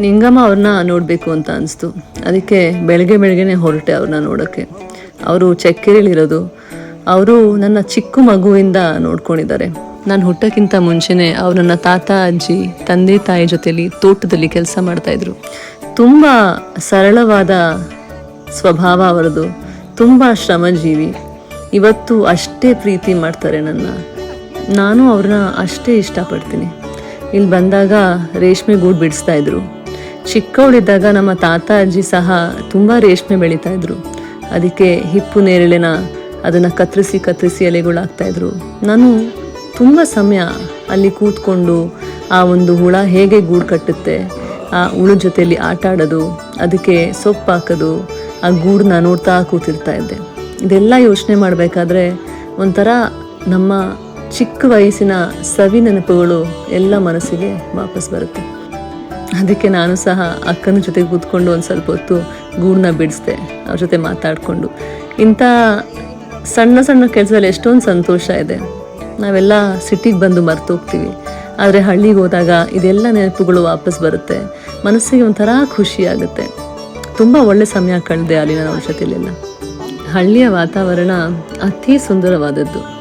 ನಿಂಗಮ್ಮ ಅವ್ರನ್ನ ನೋಡಬೇಕು ಅಂತ ಅನಿಸ್ತು. ಅದಕ್ಕೆ ಬೆಳಗ್ಗೆ ಬೆಳಗ್ಗೆನೆ ಹೊರಟೆ ಅವ್ರನ್ನ ನೋಡೋಕ್ಕೆ. ಅವರು ಚಕ್ಕೆರಿಲಿರೋದು. ಅವರು ನನ್ನ ಚಿಕ್ಕ ಮಗುವಿಂದ ನೋಡ್ಕೊಂಡಿದ್ದಾರೆ. ನಾನು ಹುಟ್ಟಕ್ಕಿಂತ ಮುಂಚೆನೆ ಅವ್ರು ನನ್ನ ತಾತ, ಅಜ್ಜಿ, ತಂದೆ, ತಾಯಿ ಜೊತೆಯಲ್ಲಿ ತೋಟದಲ್ಲಿ ಕೆಲಸ ಮಾಡ್ತಾಯಿದ್ರು ತುಂಬ ಸರಳವಾದ ಸ್ವಭಾವ ಅವರದು. ತುಂಬ ಶ್ರಮಜೀವಿ. ಇವತ್ತು ಅಷ್ಟೇ ಪ್ರೀತಿ ಮಾಡ್ತಾರೆ ನನ್ನ. ನಾನು ಅವ್ರನ್ನ ಅಷ್ಟೇ ಇಷ್ಟಪಡ್ತೀನಿ. ಇಲ್ಲಿ ಬಂದಾಗ ರೇಷ್ಮೆ ಗೂಡು ಬಿಡಿಸ್ತಾ ಇದ್ರು. ಚಿಕ್ಕವಳಿದ್ದಾಗ ನಮ್ಮ ತಾತ, ಅಜ್ಜಿ ಸಹ ತುಂಬ ರೇಷ್ಮೆ ಬೆಳೀತಾ ಇದ್ರು. ಅದಕ್ಕೆ ಹಿಪ್ಪು ನೇರಳೆನ ಅದನ್ನು ಕತ್ತರಿಸಿ ಕತ್ತರಿಸಿ ಎಲೆಗಳಾಗ್ತಾ ಇದ್ರು. ನಾನು ತುಂಬ ಸಮಯ ಅಲ್ಲಿ ಕೂತ್ಕೊಂಡು ಆ ಒಂದು ಹುಳ ಹೇಗೆ ಗೂಡು ಕಟ್ಟುತ್ತೆ, ಆ ಹುಳು ಜೊತೆಯಲ್ಲಿ ಆಟ ಆಡೋದು, ಅದಕ್ಕೆ ಸೊಪ್ಪು ಹಾಕೋದು, ಆ ಗೂಡನ್ನ ನೋಡ್ತಾ ಕೂತಿರ್ತಾ ಇದ್ದೆ. ಇದೆಲ್ಲ ಯೋಚನೆ ಮಾಡಬೇಕಾದ್ರೆ ಒಂಥರ ನಮ್ಮ ಚಿಕ್ಕ ವಯಸ್ಸಿನ ಸವಿ ನೆನಪುಗಳು ಎಲ್ಲ ಮನಸ್ಸಿಗೆ ವಾಪಸ್ ಬರುತ್ತೆ. ಅದಕ್ಕೆ ನಾನು ಸಹ ಅಕ್ಕನ ಜೊತೆ ಕೂತ್ಕೊಂಡು ಒಂದು ಸ್ವಲ್ಪ ಹೊತ್ತು ಗೂಡನ್ನ ಬಿಡಿಸ್ದೆ, ಅವ್ರ ಜೊತೆ ಮಾತಾಡಿಕೊಂಡು. ಇಂಥ ಸಣ್ಣ ಸಣ್ಣ ಕೆಲಸದಲ್ಲಿ ಎಷ್ಟೊಂದು ಸಂತೋಷ ಇದೆ. ನಾವೆಲ್ಲ ಸಿಟಿಗೆ ಬಂದು ಮರ್ತೋಗ್ತೀವಿ. ಆದರೆ ಹಳ್ಳಿಗೆ ಹೋದಾಗ ಇದೆಲ್ಲ ನೆನಪುಗಳು ವಾಪಸ್ ಬರುತ್ತೆ. ಮನಸ್ಸಿಗೆ ಒಂಥರ ಖುಷಿ ಆಗುತ್ತೆ. ತುಂಬ ಒಳ್ಳೆ ಸಮಯ ಕಳೆದೆ ಅಲ್ಲಿನ ಅವ್ರ ಜೊತೆಲೆಲ್ಲ. ಹಳ್ಳಿಯ ವಾತಾವರಣ ಅತಿ ಸುಂದರವಾದದ್ದು.